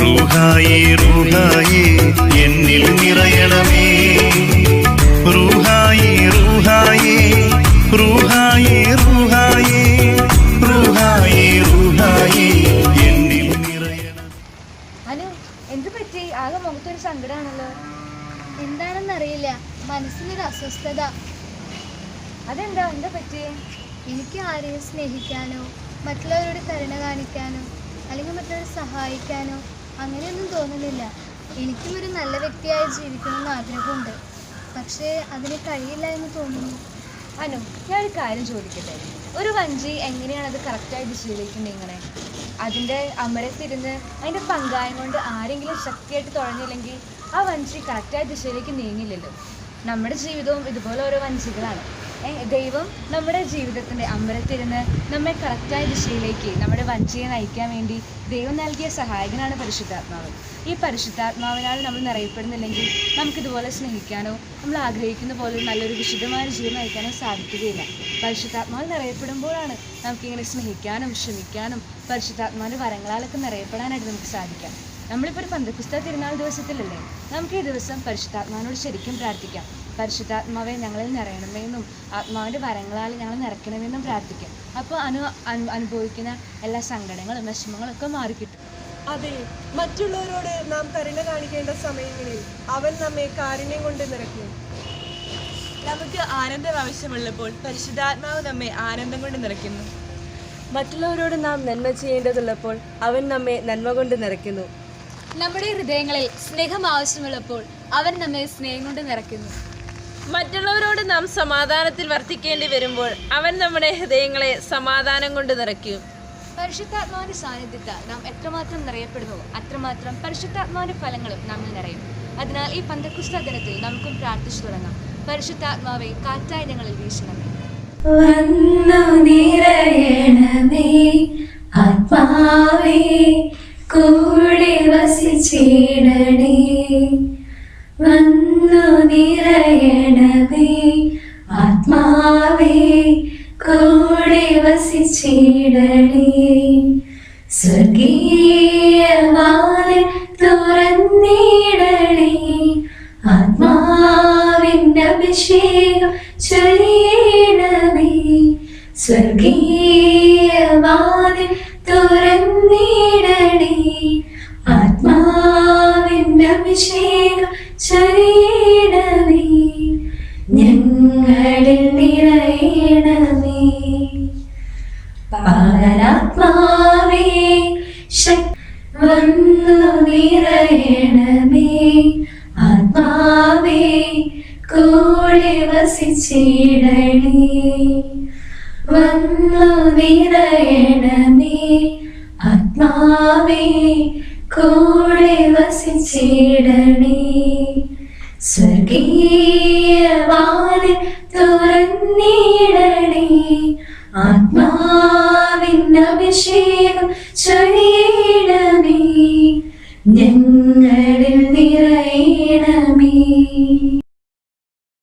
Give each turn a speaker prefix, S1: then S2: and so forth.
S1: റൂഹായേ റൂഹായി എന്നിൽ നിറയണമേ. റൂഹായി റൂഹായി റൂഹായി റൂഹായി റൂഹായി റൂഹായി എന്നിൽ നിറയണം
S2: അനു എന്ത് പറ്റി? ആകെ മുഖത്തൊരു സങ്കടമാണല്ലോ
S3: എന്താണെന്നറിയില്ല. മനസ്സിനൊരു അസ്വസ്ഥത.
S2: അതെന്താ? എന്താ പറ്റിയേ?
S3: എനിക്ക് ആരെയും സ്നേഹിക്കാനോ മറ്റുള്ളവരോട് കരുണ കാണിക്കാനോ അല്ലെങ്കിൽ മറ്റൊരു സഹായിക്കാനോ അങ്ങനെയൊന്നും തോന്നുന്നില്ല. എനിക്കും ഒരു നല്ല വ്യക്തിയായി ജീവിക്കണമെന്ന് ആഗ്രഹമുണ്ട്. പക്ഷേ അതിന് കഴിയില്ല എന്ന് തോന്നുന്നു.
S2: അനു ഞാനൊരു കാര്യം ചോദിക്കട്ടെ? ഒരു വഞ്ചി എങ്ങനെയാണ് അത് കറക്റ്റായിട്ട് ശീലിക്കുന്നത് ഇങ്ങനെ അതിന്റെ അമരത്തിരുന്ന് അതിന്റെ പങ്കായം കൊണ്ട് ആരെങ്കിലും ശക്തിയായിട്ട് തുഴഞ്ഞില്ലെങ്കിൽ ആ വഞ്ചി കറക്റ്റായ ദിശയിലേക്ക് നീങ്ങില്ലല്ലോ. നമ്മുടെ ജീവിതവും ഇതുപോലെ ഓരോ വഞ്ചികളാണ്. ദൈവം നമ്മുടെ ജീവിതത്തിന്റെ അമ്പലത്തിരുന്ന് നമ്മെ കറക്റ്റായ ദിശയിലേക്ക് നമ്മുടെ വഞ്ചിയെ നയിക്കാൻ വേണ്ടി ദൈവം നൽകിയ സഹായകനാണ് പരിശുദ്ധാത്മാവ്. ഈ പരിശുദ്ധാത്മാവിനാൽ നമ്മൾ നിറയപ്പെടുന്നില്ലെങ്കിൽ നമുക്കിതുപോലെ സ്നേഹിക്കാനോ നമ്മൾ ആഗ്രഹിക്കുന്ന പോലെ നല്ലൊരു വിശുദ്ധമായ ജീവിതം നയിക്കാനോ സാധിക്കുകയില്ല. പരിശുദ്ധാത്മാവ് നിറയപ്പെടുമ്പോഴാണ് നമുക്കിങ്ങനെ സ്നേഹിക്കാനും ക്ഷമിക്കാനും പരിശുദ്ധാത്മാവിന്റെ വരങ്ങളാലൊക്കെ നിറയപ്പെടാനായിട്ട് നമുക്ക് സാധിക്കാം. നമ്മളിപ്പോൾ ഒരു പന്തക്കുസ്ത തിരുനാൾ ദിവസത്തിലല്ലേ? നമുക്ക് ഈ ദിവസം പരിശുദ്ധാത്മാവിനോട് ശരിക്കും പ്രാർത്ഥിക്കാം. പരിശുദ്ധാത്മാവെ ഞങ്ങളിൽ നിറയണമെന്നും ആത്മാവിന്റെ വരങ്ങളാൽ ഞങ്ങൾ നിറയ്ക്കണമെന്നും പ്രാർത്ഥിക്കാം. അപ്പോൾ അനു അനു- അനുഭവിക്കുന്ന എല്ലാ സങ്കടങ്ങളും വിഷമങ്ങളും ഒക്കെ മാറിക്കിട്ടും.
S4: അതെ മറ്റുള്ളവരോട് നാം കരുണ കാണിക്കേണ്ട സമയങ്ങളിൽ അവൻ നമ്മെ കാരുണ്യം കൊണ്ട് നിറയ്ക്കും.
S5: നമുക്ക് ആനന്ദം ആവശ്യമുള്ളപ്പോൾ പരിശുദ്ധാത്മാവ് നമ്മെ ആനന്ദം കൊണ്ട് നിറയ്ക്കുന്നു.
S4: മറ്റുള്ളവരോട് നാം നന്മ ചെയ്യേണ്ടതുള്ളപ്പോൾ അവൻ നമ്മെ നന്മ കൊണ്ട് നിറയ്ക്കുന്നു.
S3: നമ്മുടെ ഹൃദയങ്ങളിൽ സ്നേഹം ആവശ്യമുള്ളപ്പോൾ അവൻ നമ്മെ സ്നേഹം കൊണ്ട് നിറയ്ക്കുന്നു.
S5: മറ്റുള്ളവരോട് നാം സമാധാനത്തിൽ വർത്തിക്കേണ്ടി വരുമ്പോൾ അവൻ നമ്മുടെ ഹൃദയങ്ങളെ സമാധാനം കൊണ്ട് നിറയ്ക്കും.
S2: പരിശുദ്ധാത്മാവിന്റെ സാന്നിധ്യത്താൽ നാം എത്രമാത്രം നിറയപ്പെടുന്നുവോ അത്രമാത്രം പരിശുദ്ധാത്മാവിന്റെ ഫലങ്ങളും നമ്മിൽ നിറയും. അതിനാൽ ഈ പന്തക്കുസ്ത ദിനത്തിൽ നമുക്കും പ്രാർത്ഥിച്ചു തുടങ്ങാം. പരിശുദ്ധാത്മാവെ കാറ്റായി ഞങ്ങളിൽ വീശണമേ.
S6: വന്നു നിറയണമേ. ആത്മാവേ വന്നു നിറയണമേ. ആത്മാവേ കൂടെ വസിച്ചിടണേ. സ്വർഗീയവാതിൽ തുറന്നിടണേ. ആത്മാവിന്റെ അഭിഷേകം ചൊരിയണമേ. സ്വർഗീയവാതിൽ അഭിഷേകം ചെയ്യണമേ ഞങ്ങളിൽ നിറയണമേ. പാവനാത്മാവേ വന്നു നിറയണമേ. ആത്മാവേ കൂടെ വസിച്ചിടണേ. വന്നു നിറയണമേ. ആത്മാവേ കൂടെ വസിച്ചിടണേ. സ്വർഗീയവാതിൽ തുറന്നിടണേ. ആത്മാവിൻ അഭിഷേകം ചൊരിയണമേ